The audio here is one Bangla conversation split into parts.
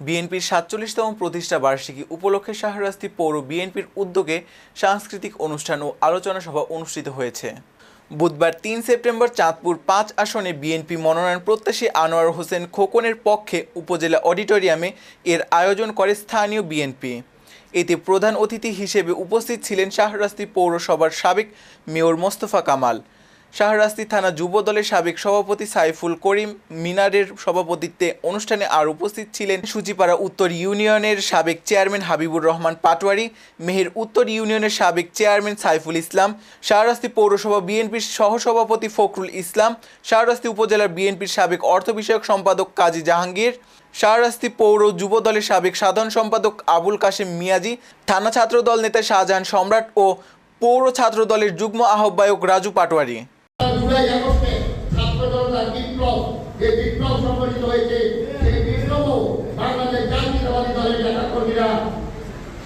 বিএনপির সাতচল্লিশতম প্রতিষ্ঠা বার্ষিকী উপলক্ষে শাহরাস্তি পৌর বিএনপির উদ্যোগে সাংস্কৃতিক অনুষ্ঠান ও আলোচনা সভা অনুষ্ঠিত হয়েছে। বুধবার তিন সেপ্টেম্বর চাঁদপুর পাঁচ আসনে বিএনপি মনোনয়ন প্রত্যাশী আনোয়ার হোসেন খোকনের পক্ষে উপজেলা অডিটোরিয়ামে এর আয়োজন করে স্থানীয় বিএনপি। এতে প্রধান অতিথি হিসেবে উপস্থিত ছিলেন শাহরাস্তি পৌরসভার সাবেক মেয়র মোস্তফা কামাল। শাহরাস্তি থানা যুব দলের সাবেক সভাপতি সাইফুল করিম মিনারের সভাপতিত্বে অনুষ্ঠানে আর উপস্থিত ছিলেন সুচিপাড়া উত্তর ইউনিয়নের সাবেক চেয়ারম্যান হাবিবুর রহমান পাটোয়ারি, মেহের উত্তর ইউনিয়নের সাবেক চেয়ারম্যান সাইফুল ইসলাম, শাহরাস্তি পৌরসভা বিএনপির সহসভাপতি ফখরুল ইসলাম, শাহরাস্তি উপজেলার বিএনপির সাবেক অর্থ বিষয়ক সম্পাদক কাজী জাহাঙ্গীর, শাহরাস্তি পৌর যুব দলের সাবেক সাধারণ সম্পাদক আবুল কাশেম মিয়াজি, থানা ছাত্রদল নেতা শাহজাহান সম্রাট ও পৌর ছাত্র দলের যুগ্ম আহ্বায়ক রাজু পাটোয়ারি। জুলাই আগস্টে ছাত্র বিপ্লব, যে বিপ্লব সংগঠিত হয়েছে, সেই বিপ্লবও বাংলাদেশ জাতীয়তাবাদী দলের নেতা কর্মীরা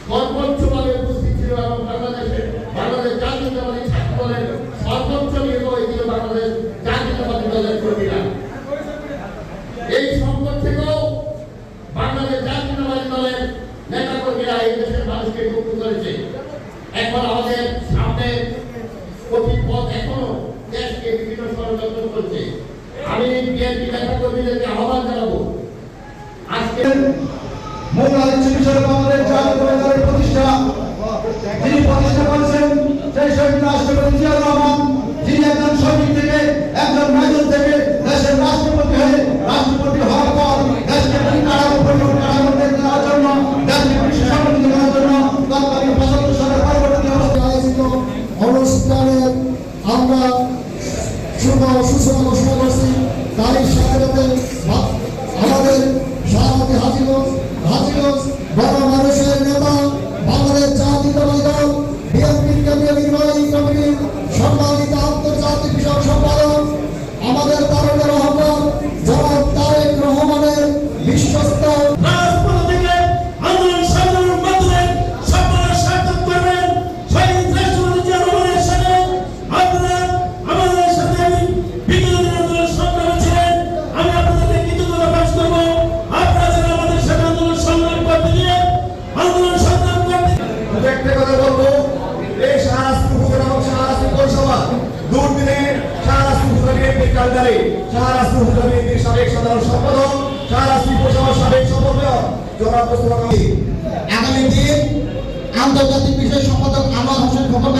সর্বোচ্চভাবে উপস্থিত ছিল এবং বাংলাদেশের বাংলাদেশ জাতীয়তাবাদী ছাত্র দলের সর্বোচ্চ নিয়োগ হয়েছিল বাংলাদেশ জাতীয়তাবাদী দলের কর্মীরা। এই সংকট থেকেও বাংলাদেশ জাতীয়তাবাদী দলের নেতা কর্মীরা এই দেশের মানুষকে মুক্ত করেছে। এখন আমাদের সামনে কঠিন পথ এখনও দেশকে ষড়যন্ত্র করছে। আমি বিএনপি নেতা কর্মীদেরকে আহ্বান জানাব। আজকে মূল আলোচ্য বিষয় আমাদের জাতীয় প্রতিষ্ঠা। যিনি প্রতিষ্ঠা করেছেন সেই শহীদ রাষ্ট্রপতি জিয়াউর রহমান। যিনি একজন সৈনিক থেকে একজন মেজর থেকে দেশের রাষ্ট্রপতি হয়ে রাষ্ট্রপতি হওয়ার পর দেশকে কারাগার পরিবর্তন দেওয়ার জন্য দেশকে বিশ্ব করার জন্য তৎকালীন প্রশাসন সরকার পরবর্তী অবস্থায় আয়োজিত অনুষ্ঠানে আমরা শুভ সুষম ঘোষণা করছি তারই সাথে আমাদের সভাপতি হাজিগঞ্জ হাজিগঞ্জ বড় মানুষের নেতা, বাংলাদেশ জাতীয়তাবাদী দল বিএনপির কেন্দ্রীয় নির্বাহী কমিটির সম্মানিত আন্তর্জাতিক বিষয়ক সম্পাদক, আমাদের তারকের কালদারে শাহরাস্তি বিএনপির সাবেক সাধারণ সম্পাদক শাহরাস্তি পৌরসভার সাবেক সম্পাদক জনাব মোস্তফা আগামী দিন আন্তর্জাতিক বিষয় সম্পাদক আমার হোসেন খোকন